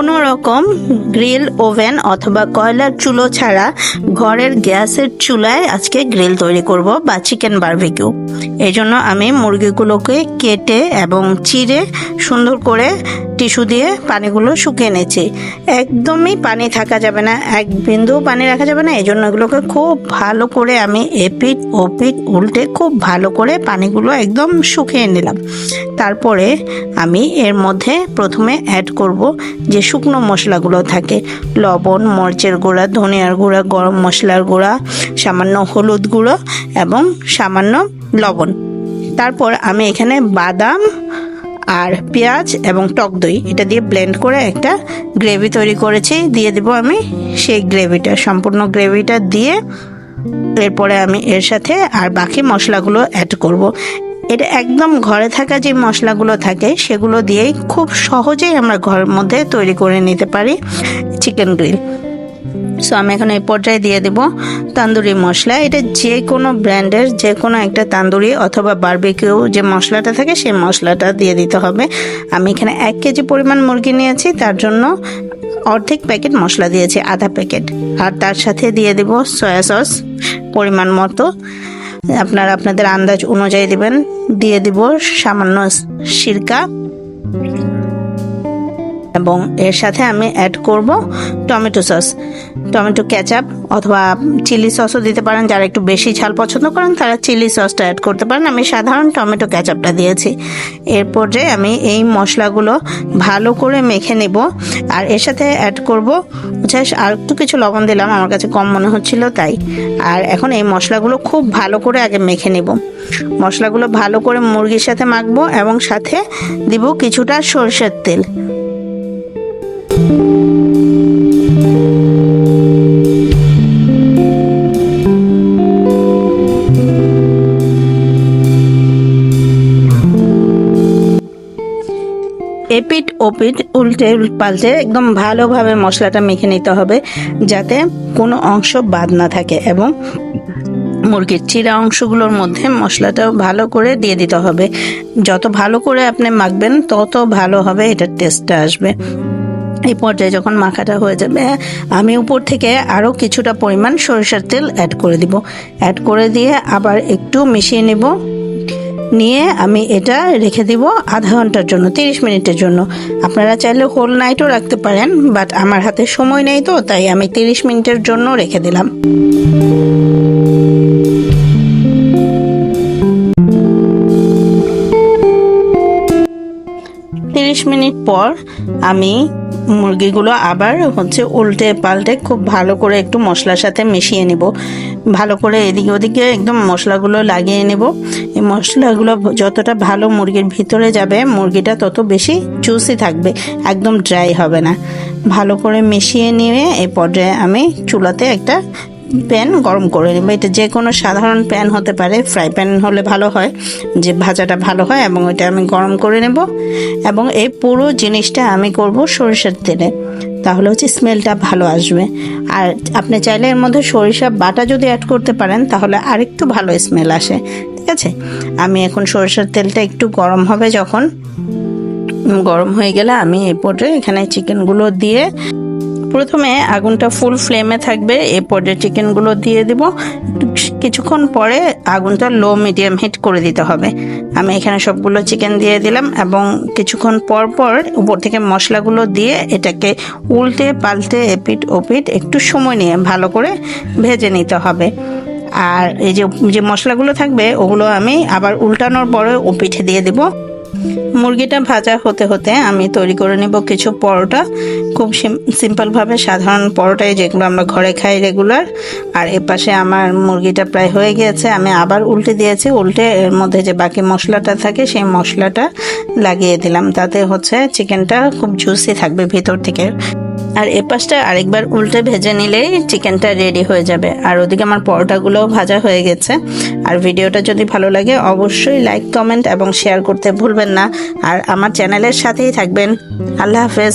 রকম grill oven অথবা কয়লার চুলো ছাড়া ঘরের গ্যাসের চুলায় আজকে গ্রিল তৈরি করব বা চিকেন বারবিকিউ। এই জন্য আমি মুরগিগুলোকে কেটে এবং চিড়ে সুন্দর করে টিস্যু দিয়ে পানিগুলো শুকিয়ে নিয়েছি একদমই পানি থাকা যাবে না, এক বিন্দু পানি রাখা যাবে না। এই জন্য এগুলোকে খুব ভালো করে আমি এপিট, ওপিট, উল্টে খুব ভালো করে পানিগুলো একদম শুকিয়ে নিলাম। তারপরে আমি এর মধ্যে প্রথমে অ্যাড করব যে শুকনো মশলাগুলো থাকে। লবণ, মরিচের গুঁড়া, ধনিয়ার গুঁড়া, গরম মশলার গুঁড়া, সামান্য হলুদ গুঁড়ো এবং সামান্য লবণ। তারপর আমি এখানে বাদাম আর পেঁয়াজ এবং টক দই এটা দিয়ে ব্লেন্ড করে একটা গ্রেভি তৈরি করেছি। দিয়ে দেবো আমি সেই গ্রেভিটা সম্পূর্ণ গ্রেভিটা দিয়ে এরপরে আমি এর সাথে আর বাকি মশলাগুলো অ্যাড করব। এটা একদম ঘরে থাকা যে মশলাগুলো থাকে, সেগুলো দিয়েই খুব সহজেই আমরা ঘরের মধ্যে তৈরি করে নিতে পারি। চিকেন গ্রিল সো আমি এখন এই পর্যায়ে দিয়ে দেব তান্দুরি মশলা। এটা যে কোনো ব্র্যান্ডের যে কোনো একটা তান্দুরি অথবা বারবিকিউ যে মশলাটা থাকে, সেই মশলাটা দিয়ে দিতে হবে। আমি এখানে এক কেজি পরিমাণ মুরগি নিয়েছি, তার জন্য অর্ধেক প্যাকেট মশলা দিয়েছি, আধা প্যাকেট। আর তার সাথে দিয়ে দেব সয়া সস পরিমাণ মতো। আপনারা আপনাদের আন্দাজ অনুযায়ী দিবেন। দিয়ে দিব সামান্য সিরকা এবং এর সাথে আমি অ্যাড করব টমেটো সস। টমেটো ক্যাচাপ অথবা চিলি সসও দিতে পারেন। যারা একটু বেশি ঝাল পছন্দ করেন, তারা চিলি সসটা অ্যাড করতে পারেন। আমি সাধারণ টমেটো ক্যাচাপটা দিয়েছি। এরপর যে আমি এই মশলাগুলো ভালো করে মেখে নেব। আর এর সাথে অ্যাড করব হচ্ছে আর একটু কিছু লবণ দিলাম। আমার কাছে কম মনে হচ্ছিল, তাই। আর এখন এই মশলাগুলো খুব ভালো করে আগে মেখে নেব। মশলাগুলো ভালো করে মুরগির সাথে মাখবো এবং সাথে দিব কিছুটা সরষের তেল। এপিট ওপিট উল্টে পাল্টে একদম ভালোভাবে মশলাটা মেখে নিতে হবে যাতে কোনো অংশ বাদ না থাকে এবং মুরগির চিরা অংশগুলোর মধ্যে মশলাটাও ভালো করে দিয়ে দিতে হবে। যত ভালো করে আপনি মাখবেন, তত ভালো হবে, এটার টেস্টটা আসবে। এই পর্যায়ে যখন মাখাটা হয়ে যাবে, আমি উপর থেকে আরও কিছুটা পরিমাণ সরিষার তেল অ্যাড করে দিব। অ্যাড করে দিয়ে আবার একটু মিশিয়ে নেব। নিয়ে আমি এটা রেখে দিব আধা ঘণ্টার জন্য, তিরিশ মিনিটের জন্য। আপনারা চাইলে হোল নাইটও রাখতে পারেন বাট আমার হাতে সময় নেই তো, তাই আমি তিরিশ মিনিটের জন্য রেখে দিলাম। মিনিট পর আমি মুরগিগুলো আবার হচ্ছে উল্টে পাল্টে খুব ভালো করে একটু মশলার সাথে মিশিয়ে নিব। ভালো করে এদিকে ওদিকে একদম মশলাগুলো লাগিয়ে নেব। এই মশলাগুলো যতটা ভালো মুরগির ভিতরে যাবে, মুরগিটা তত বেশি জুসি থাকবে, একদম ড্রাই হবে না। ভালো করে মিশিয়ে নিয়ে এই পর্যায়ে আমি চুলাতে একটা প্যান গরম করে নেব। এটা যে কোনো সাধারণ প্যান হতে পারে। ফ্রাই প্যান হলে ভালো হয়, যে ভাজাটা ভালো হয়, এবং ওইটা আমি গরম করে নেব। এবং এই পুরো জিনিসটা আমি করব সরিষার তেলে। তাহলে হচ্ছে স্মেলটা ভালো আসবে। আর আপনি চাইলে এর মধ্যে সরিষা বাটা যদি অ্যাড করতে পারেন, তাহলে আরেকটু ভালো স্মেল আসে। ঠিক আছে? আমি এখন সরিষার তেলটা একটু গরম হবে যখন। গরম হয়ে গেলে আমি এই পর্যায়ে এখানে চিকেনগুলো দিয়ে প্রথমে আগুনটা ফুল ফ্লেমে থাকবে এই পর্যায়ে চিকেনগুলো দিয়ে দিব। কিছুক্ষণ পরে আগুনটা লো মিডিয়াম হিট করে দিতে হবে। আমি এখানে সবগুলো চিকেন দিয়ে দিলাম এবং কিছুক্ষণ পর পর উপর থেকে মশলাগুলো দিয়ে এটাকে উল্টে পাল্টে এপিট ওপিট একটু সময় নিয়ে ভালো করে ভেজে নিতে হবে। আর এই যে যে মশলাগুলো থাকবে, ওগুলো আমি আবার উল্টানোর পরে ও পিঠে দিয়ে দেবো। মুরগিটা ভাজা হতে হতে আমি তৈরি করে নেব কিছু পরোটা। খুব সিম্পলভাবে সাধারণ পরোটাই যেগুলো আমরা ঘরে খাই রেগুলার। আর এ পাশে আমার মুরগিটা প্রায় হয়ে গিয়েছে। আমি আবার উল্টে দিয়েছি। উল্টে এর মধ্যে যে বাকি মশলাটা থাকে সেই মশলাটা লাগিয়ে দিলাম। তাতে হচ্ছে চিকেনটা খুব জুসি থাকবে ভিতর থেকে। আর এ পাশটা আরেকবার উল্টে ভেজে নিলেই চিকেনটা রেডি হয়ে যাবে। আর ওদিকে আমার পরোটাগুলোও ভাজা হয়ে গেছে। আর ভিডিওটা যদি ভালো লাগে, অবশ্যই লাইক কমেন্ট এবং শেয়ার করতে ভুলবেন না। আর আমার চ্যানেলের সাথেই থাকবেন। আল্লাহ হাফেজ।